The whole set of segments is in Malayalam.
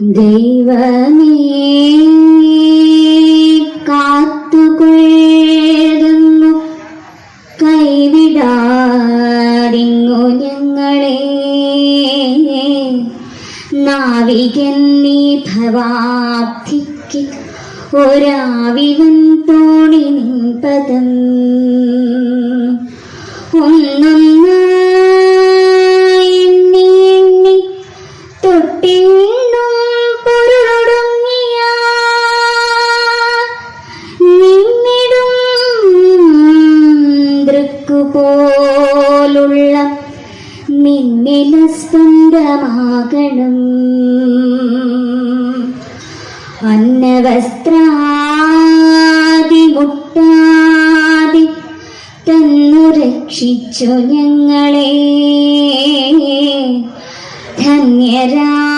ദൈവമേ കാത്തുകൊള്ളുന്നു. കൈവിടാടിങ്ങു ഞങ്ങളെ. നാവികൻ നീ ഭവാബ്ധിക്ക് ഒരാവിവൻ തോണി പദം. ഒന്നൊന്നായി ദൃക്കുപോലുള്ള നിന്നില സ്പന്ദമാകണം അന്നവസ്ത്രാദി മുട്ടാതി തന്നു രക്ഷിച്ചു ഞങ്ങളെ. ധന്യരാക്കുന്ന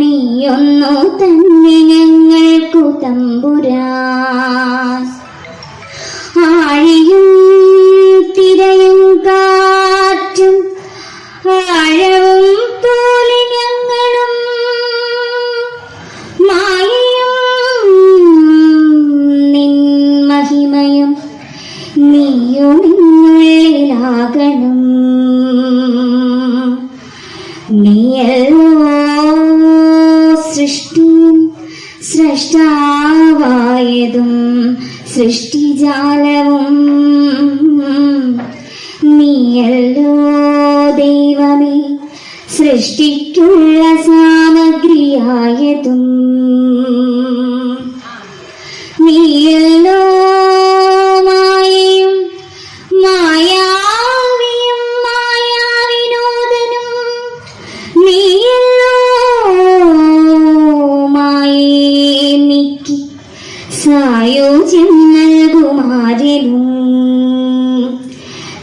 നീയൊന്നു തന്നെ ഞങ്ങൾക്കു തമ്പുരാ. സൃഷ്ടാവായതും സൃഷ്ടിജാലവും. നീയല്ലോ ദൈവമേ സൃഷ്ടിക്കുള്ള സാമഗ്രിയായതും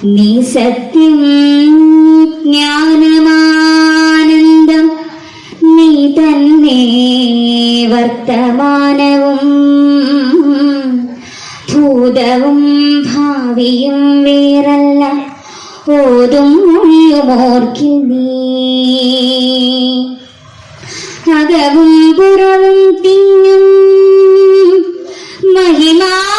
നീ സത്യം ജ്ഞാനമാനന്ദം. നീ തന്നെ വർത്തമാനവും ഭൂതവും ഭാവിയും വേറല്ല. ഓതും മൊഴിയുമോർക്കിൽ നീ. അകവും പുറവും തിങ്ങും മഹിമാവാർന്ന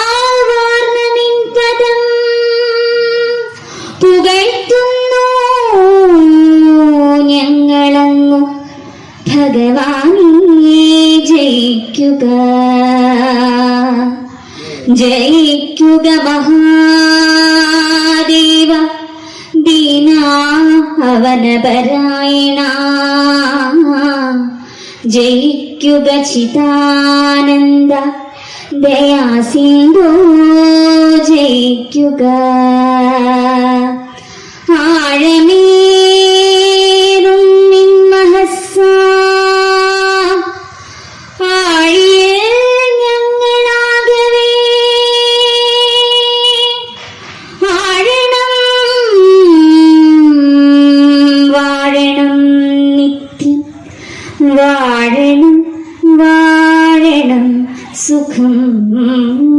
ഭഗവാനേ ജയിക്കുക. ജയിക്കുക മഹാദേവ. ദീനാവനപരായണ. ജയിക്കുക ചിതാനന്ദ ദയാസിന്ധോ ജയിക്കുക. ആഴമേറും sukham